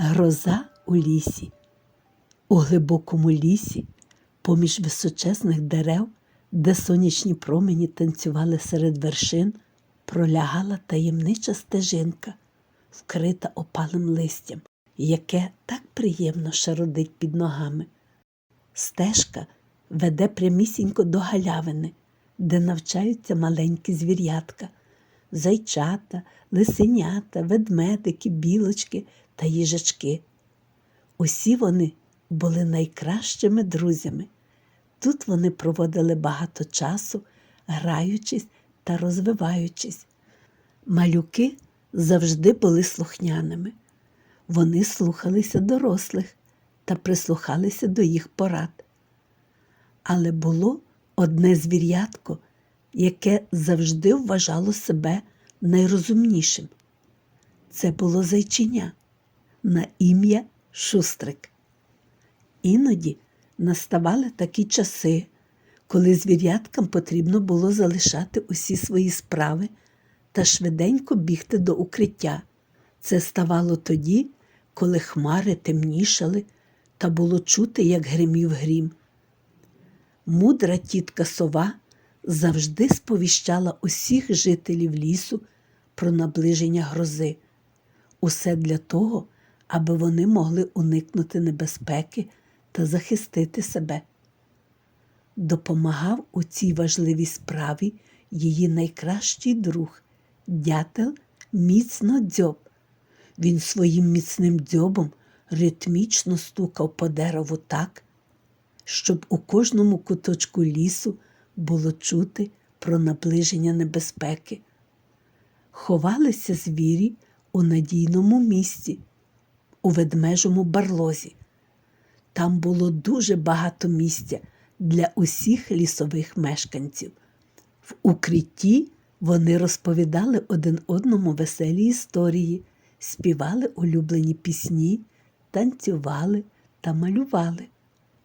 Гроза у лісі. У глибокому лісі, поміж височезних дерев, де сонячні промені танцювали серед вершин, пролягала таємнича стежинка, вкрита опалим листям, яке так приємно шародить під ногами. Стежка веде прямісінько до галявини, де навчаються маленькі звірятка, зайчата, лисенята, ведмедики, білочки та їжачки. Усі вони були найкращими друзями. Тут вони проводили багато часу, граючись та розвиваючись. Малюки завжди були слухняними. Вони слухалися дорослих та прислухалися до їх порад. Але було одне звірятко, яке завжди вважало себе найрозумнішим. Це було зайчиня на ім'я Шустрик. Іноді наставали такі часи, коли звіряткам потрібно було залишати усі свої справи та швиденько бігти до укриття. Це ставало тоді, коли хмари темнішали та було чути, як гримів грім. Мудра тітка сова завжди сповіщала усіх жителів лісу про наближення грози. Усе для того, аби вони могли уникнути небезпеки та захистити себе. Допомагав у цій важливій справі її найкращий друг, дятел міцно дзьоб. Він своїм міцним дзьобом ритмічно стукав по дереву так, щоб у кожному куточку лісу було чути про наближення небезпеки. Ховалися звірі у надійному місці, у ведмежому барлозі. Там було дуже багато місця для усіх лісових мешканців. В укритті вони розповідали один одному веселі історії, співали улюблені пісні, танцювали та малювали.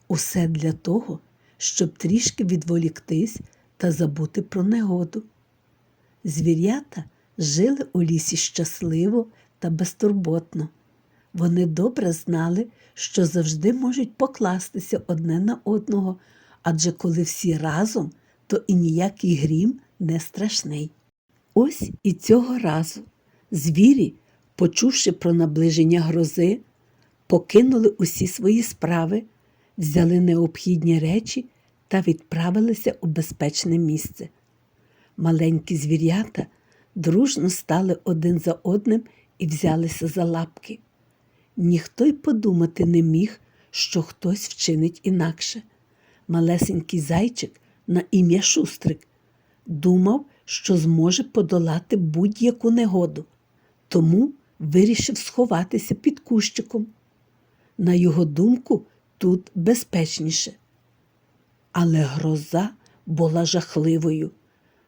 Усе для того, щоб трішки відволіктись та забути про негоду. Звірята жили у лісі щасливо та безтурботно. Вони добре знали, що завжди можуть покластися одне на одного, адже коли всі разом, то і ніякий грім не страшний. Ось і цього разу звірі, почувши про наближення грози, покинули усі свої справи, взяли необхідні речі та відправилися у безпечне місце. Маленькі звірята дружно стали один за одним і взялися за лапки. Ніхто й подумати не міг, що хтось вчинить інакше. Малесенький зайчик на ім'я Шустрик думав, що зможе подолати будь-яку негоду, тому вирішив сховатися під кущиком. На його думку, тут безпечніше. Але гроза була жахливою.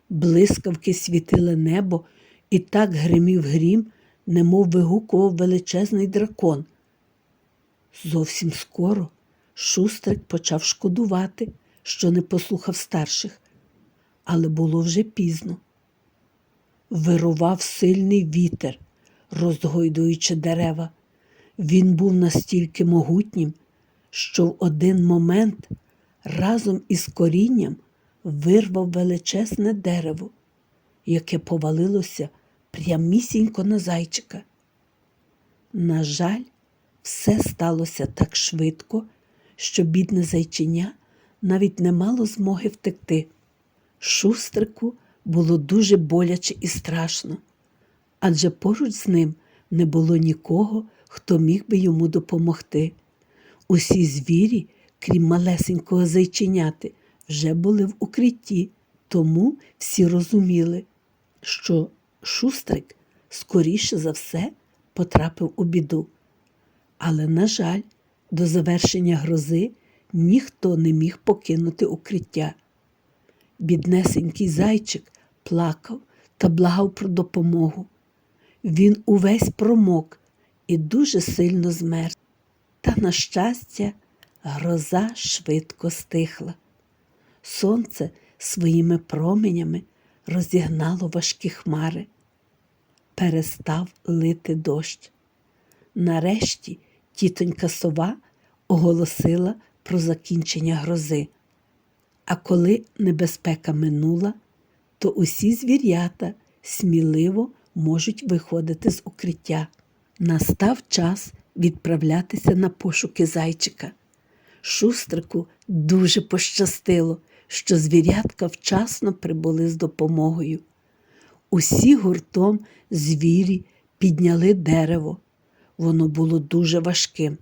Блискавки світили небо, і так гримів грім, немов вигукував величезний дракон. Зовсім скоро шустрик почав шкодувати, що не послухав старших, але було вже пізно. Вирував сильний вітер, розгойдуючи дерева. Він був настільки могутнім, що в один момент разом із корінням вирвав величезне дерево, яке повалилося прямісінько на зайчика. На жаль, все сталося так швидко, що бідне зайчиня навіть не мало змоги втекти. Шустрику було дуже боляче і страшно, адже поруч з ним не було нікого, хто міг би йому допомогти. Усі звірі, крім малесенького зайченяти, вже були в укритті, тому всі розуміли, що шустрик скоріше за все потрапив у біду. Але, на жаль, до завершення грози ніхто не міг покинути укриття. Біднесенький зайчик плакав та благав про допомогу. Він увесь промок і дуже сильно змерз. Та, на щастя, гроза швидко стихла. Сонце своїми променями розігнало важкі хмари, перестав лити дощ. Нарешті тітонька сова оголосила про закінчення грози. А коли небезпека минула, то усі звірята сміливо можуть виходити з укриття. Настав час відправлятися на пошуки зайчика. Шустрику дуже пощастило, що звірятка вчасно прибули з допомогою. Усі гуртом звірі підняли дерево. Воно було дуже важким,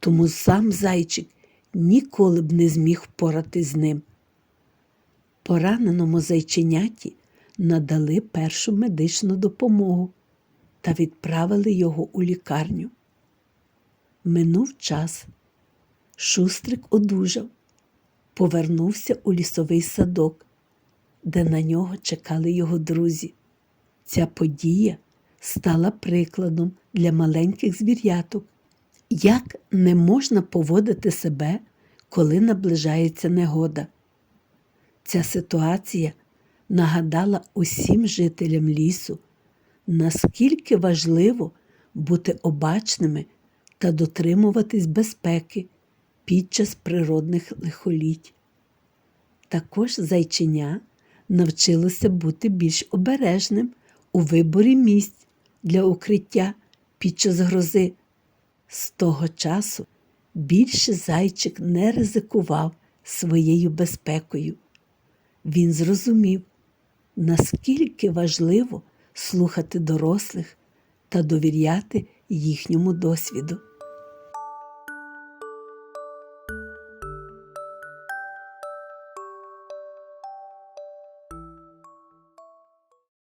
тому сам зайчик ніколи б не зміг впоратись з ним. Пораненому зайченяті надали першу медичну допомогу та відправили його у лікарню. Минув час. Шустрик одужав, повернувся у лісовий садок, де на нього чекали його друзі. Ця подія стала прикладом для маленьких звіряток, як не можна поводити себе, коли наближається негода. Ця ситуація нагадала усім жителям лісу, наскільки важливо бути обачними та дотримуватись безпеки під час природних лихоліть. Також зайченя навчилося бути більш обережним у виборі місць для укриття під час грози. З того часу більше зайчик не ризикував своєю безпекою. Він зрозумів, наскільки важливо слухати дорослих та довіряти їхньому досвіду.